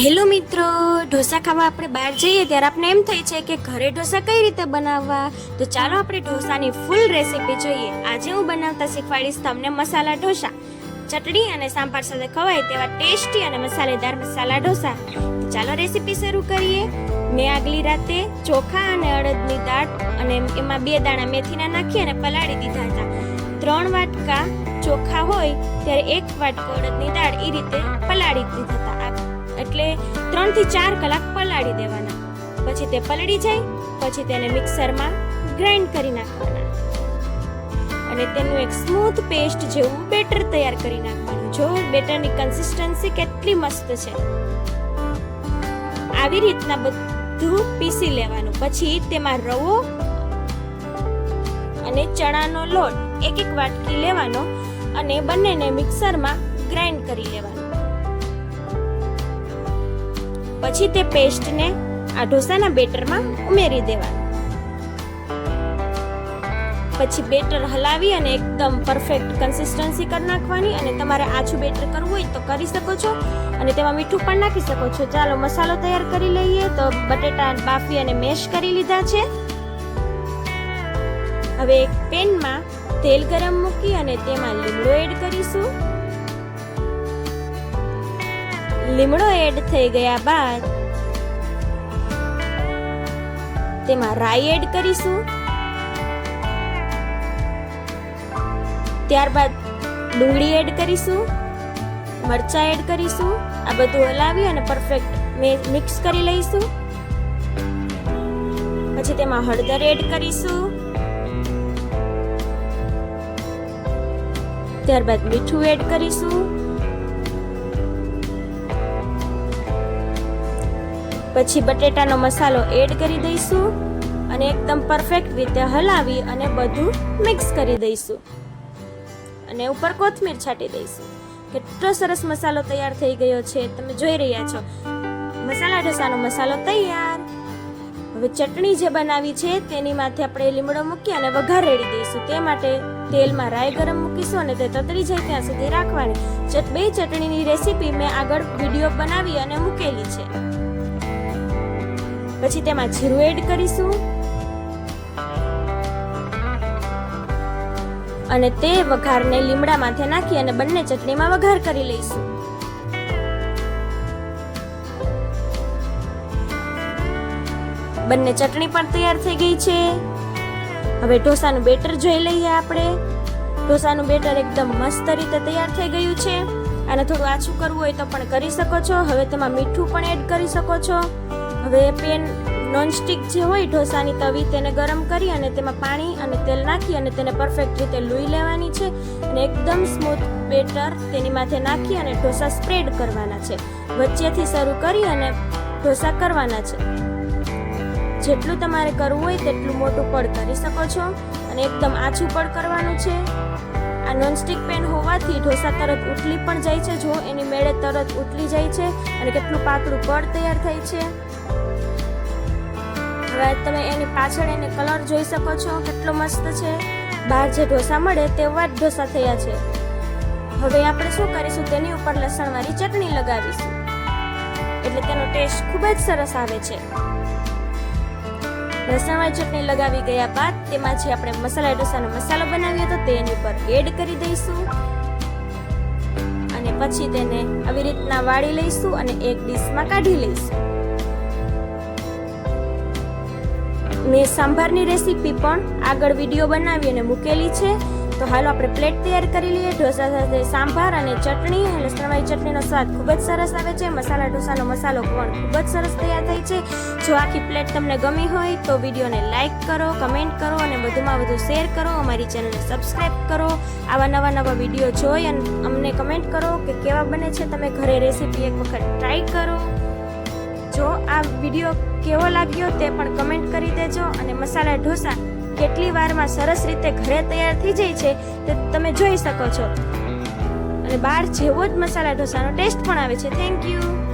Hello મિત્રો, ઢોસા ખાવા આપણે બહાર જઈએ ત્યારે આપણે એમ થાય છે કે ઘરે ઢોસા કઈ રીતે બનાવવા? તો ચાલો આપણે ઢોસાની ફૂલ રેસીપી જોઈએ. આજે હું બનાવતા શીખવાડીશ તમને મસાલા ઢોસા. ચટણી અને સાંભાર સાથે ખવાય તેવા ટેસ્ટી અને મસાલેદાર મસાલા ઢોસા. ચાલો રેસીપી શરૂ કરીએ. મેં આગલી રાતે ચોખા અને અડદની દાળ અને એમાં બે દાણા મેથીના નાખી અને પલાળી દીધા હતા. ત્રણ વાટકા ચોખા હોય ત્યારે એક વાટકો અડદની દાળ એ રીતે પલાળી દીધા હતા. એટલે ત્રણથી ચાર કલાક પલાળી દેવાના. પછી તે પલળી જાય, પછી તેને મિક્સરમાં ગ્રાઇન્ડ કરી નાખવાના. અને તેનું એક સ્મૂથ પેસ્ટ જેવું બેટર તૈયાર કરી નાખવાનું. જો બેટરની કન્સિસ્ટન્સી કેટલી મસ્ત છે. આવી રીતના બધું પીસી લેવાનું. પછી તેમાં રવો અને ચણાનો લોટ એક એક વાટકી લેવાનો અને બંનેને મિક્સરમાં ગ્રાઇન્ડ કરી લેવાનું. પછી તે પેસ્ટને આ ઢોસાના બેટરમાં ઉમેરી દેવાનું. પછી બેટર હલાવી અને એકદમ પરફેક્ટ કન્સિસ્ટન્સી કરી નાખવાની અને તમારે આછું બેટર કરવું હોય તો કરી શકો છો. અને તેમાં મીઠું પણ નાખી શકો છો. ચાલો, મસાલો તૈયાર કરી લઈએ તો બટેટા બાફી અને મેશ કરી લીધા છે. હવે એક પેનમાં તેલ ગરમ મૂકી અને તેમાં લીમડો એડ કરીશું. લીમડો એડ થઈ ગયા બાદ તેમાં રાઈ એડ કરીશું. ત્યારબાદ ડુંગળી એડ કરીશું. મરચા એડ કરીશું. આ બધું હલાવી અને પરફેક્ટ મિક્સ કરી લઈશું. પછી તેમાં હળદર એડ કરીશું. ત્યારબાદ મીઠું એડ કરીશું. પછી બટેટાનો મસાલો એડ કરી દઈશું અને એકદમ પરફેક્ટ રીતે હલાવી અને બધું મિક્સ કરી દઈશું. અને ઉપર કોથમીર છાંટી દઈશું. કેટલો સરસ મસાલો તૈયાર થઈ ગયો છે, તમે જોઈ રહ્યા છો. મસાલા ઢોસાનો મસાલો તૈયાર. હવે ચટણી જે બનાવી છે, તેની માથે આપણે લીમડો મૂકી અને વઘાર રેડી દઈશું. તે માટે તેલમાં રાઈ ગરમ મૂકીશું અને તે તતરી જાય ત્યાં સુધી રાખવાની. બે ચટણીની રેસીપી મેં આગળ વીડિયો બનાવી અને મૂકેલી છે. પછી તેમાં જીરું એડ કરીશું. અને તે વઘારને લીમડા માથે નાખી અને બંને ચટણીમાં વઘાર કરી લઈશું. બંને ચટણી પણ તૈયાર થઈ ગઈ છે. હવે ઢોસાનું બેટર જોઈ લઈએ આપણે. ઢોસાનું બેટર એકદમ મસ્ત રીતે તૈયાર થઈ ગયું છે. અને થોડું આછું કરવું હોય તો પણ કરી શકો છો. હવે તેમાં મીઠું પણ એડ કરી શકો છો. હવે પેન નોનસ્ટિક જે હોય ઢોસાની તવી તેને ગરમ કરી અને તેમાં પાણી અને તેલ નાખી અને તેને પરફેક્ટ રીતે લૂઈ લેવાની છે અને એકદમ સ્મૂથ બેટર તેની માથે નાખી અને ઢોસા સ્પ્રેડ કરવાના છે. વચ્ચેથી શરૂ કરી અને ઢોસા કરવાના છે. જેટલું તમારે કરવું હોય તેટલું મોટું પડ કરી શકો છો અને એકદમ આછું પડ કરવાનું છે. આ નોનસ્ટિક પેન હોવાથી ઢોસા તરત ઉથલી પણ જાય છે. જો એની મેળે તરત ઉથલી જાય છે અને કેટલું પાતળું પડ તૈયાર થાય છે. તમે એની પાછળ એને કલર જોઈ શકો છો, કેટલો મસ્ત છે. બહાર જે ઢોસા મળે તેવા જ ઢોસા થયા છે. હવે આપણે શું કરીશું? તેની ઉપર લસણવાળી ચટણી લગાવીશું. એટલે તેનો ટેસ્ટ ખૂબ જ સરસ આવે છે. લસણવાળી ચટણી લગાવી ગયા બાદ તેમાં જે આપણે મસાલા ઢોસાનો મસાલો બનાવ્યો હતો તે એની ઉપર એડ કરી દઈશું. અને પછી તેને આવી રીતના વાળી લઈશું અને એક ડીશમાં કાઢી લઈશું. મેં સાંભારની રેસીપી પણ આગળ વીડિયો બનાવી અને મૂકેલી છે. તો હાલો આપણે પ્લેટ તૈયાર કરી લઈએ. ઢોસા સાથે સાંભાર અને ચટણી લસણવાળી ચટણીનો સ્વાદ ખૂબ જ સરસ આવે છે. મસાલા ઢોસાનો મસાલો પણ ખૂબ જ સરસ તૈયાર થાય છે. જો આખી પ્લેટ તમને ગમી હોય તો વિડીયોને લાઇક કરો, કમેન્ટ કરો અને વધુમાં વધુ શેર કરો. અમારી ચેનલને સબસ્ક્રાઇબ કરો. આવા નવા નવા વીડિયો જોઈ અને અમને કમેન્ટ કરો કે કેવા બને છે. તમે ઘરે રેસીપી એક વખત ટ્રાય કરો. જો આ વીડિયો કેવો લાગ્યો તે પણ કમેન્ટ કરી દેજો અને મસાલા ઢોસા કેટલી વારમાં સરસ રીતે ઘરે તૈયાર થઈ જાય છે તે તમે જોઈ શકો છો. અને બહાર જેવો જ મસાલા ઢોસાનો ટેસ્ટ પણ આવે છે. Thank you